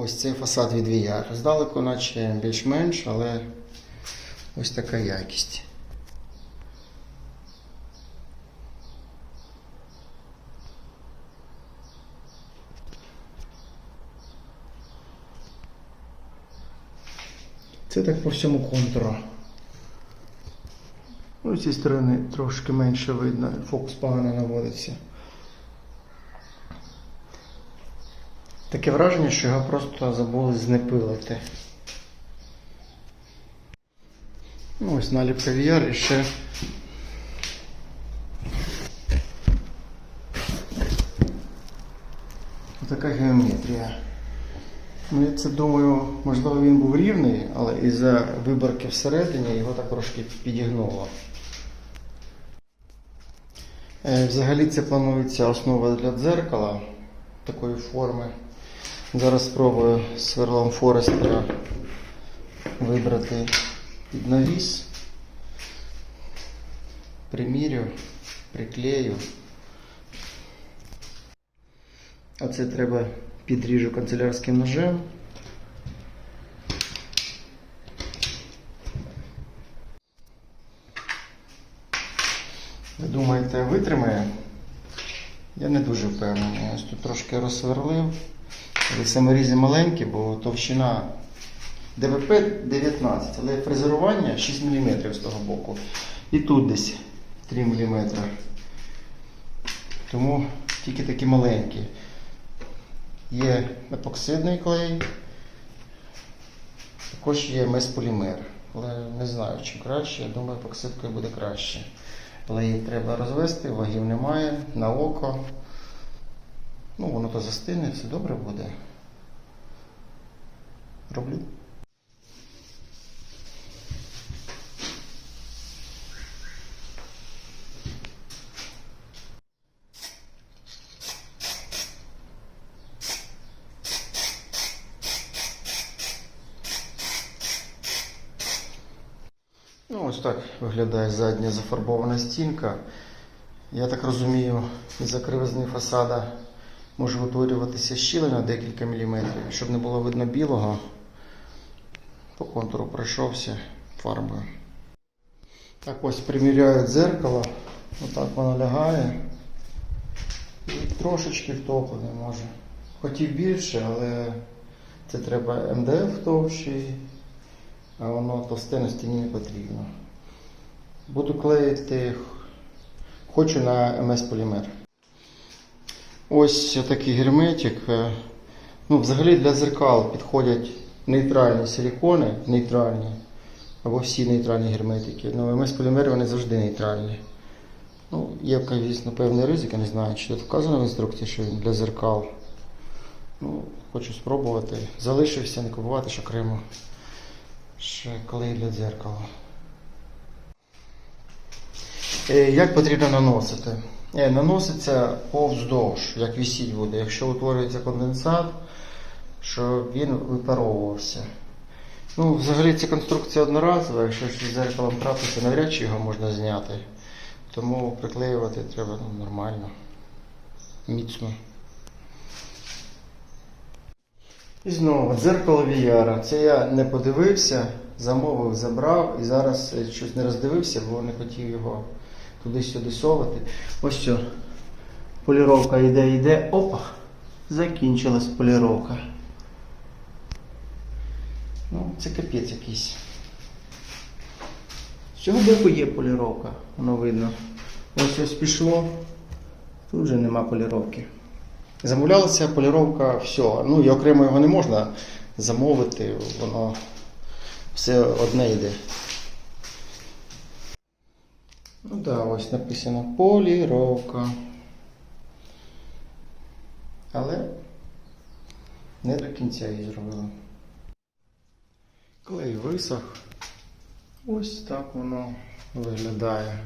Ось цей фасад від VR. Здалеку, наче більш-менш, але ось така якість. Це так по всьому контуру. Ну, з цієї сторони трошки менше видно, фокус погано наводиться. Таке враження, що його просто забули знепилити. Ну, ось наліпка VR і ще. Така геометрія. Ну, я це думаю, можливо, він був рівний, але із-за виборки всередині його так трошки підігнуло. Е, Взагалі це планується основа для дзеркала такої форми. Зараз спробую сверлом Форестера вибрати під навіс. Примірю, приклею. А це треба підріжу канцелярським ножем. Ви думаєте, витримає? Я не дуже впевнений. Ось тут трошки розсверлив. Але саморізи маленькі, бо товщина ДВП 19, але фрезерування 6 мм з того боку. І тут десь 3 мм. Тому тільки такі маленькі. Є епоксидний клей, також є мес-полімер. Але не знаю, чим краще. Я думаю, епоксидкою буде краще. Але її треба розвести, вагів немає, на око. Ну, воно то застине, все добре буде. Роблю. Ну, ось так виглядає задня зафарбована стінка. Я так розумію, із-за кривизни фасада може утворюватися щілина декілька міліметрів, щоб не було видно білого. По контуру пройшовся фарбою. Так ось приміряю дзеркало. Отак воно лягає. І трошечки втоплене може. Хотів більше, але це треба МДФ товщий, а воно товсте на стіні не потрібно. Буду клеїти, хочу на МС полімер. Ось такий герметик. Е, Ну, взагалі для зеркал підходять нейтральні силікони, нейтральні, або всі нейтральні герметики. Ну, МС полімери вони завжди нейтральні. Ну, є, звісно, певний ризик, я не знаю, чи тут вказано в інструкції, що він для зеркал. Ну, хочу спробувати. Залишився не купувати ж окремо. Ще клей для дзеркала. Е, Як потрібно наносити? Наноситься повздовж, як висіть буде. Якщо утворюється конденсат, щоб він випаровувався. Ну, взагалі ця конструкція одноразова, якщо з зеркалом трапиться, навряд чи його можна зняти. Тому приклеювати треба ну, нормально, міцно. І знову дзеркало VR. Це я не подивився, замовив, забрав і зараз щось не роздивився, бо не хотів його туди-сюди совати. Ось що. Поліровка йде, йде. Опа! Закінчилась поліровка. Ну, це капець якийсь. З цього боку є поліровка, воно видно. Ось ось пішло. Тут вже нема поліровки. Замовлялася поліровка всього. Ну і окремо його не можна замовити, воно все одне йде. Ну так, да, ось написано поліровка. Але не до кінця її зробили. Клей висох. Ось так воно виглядає.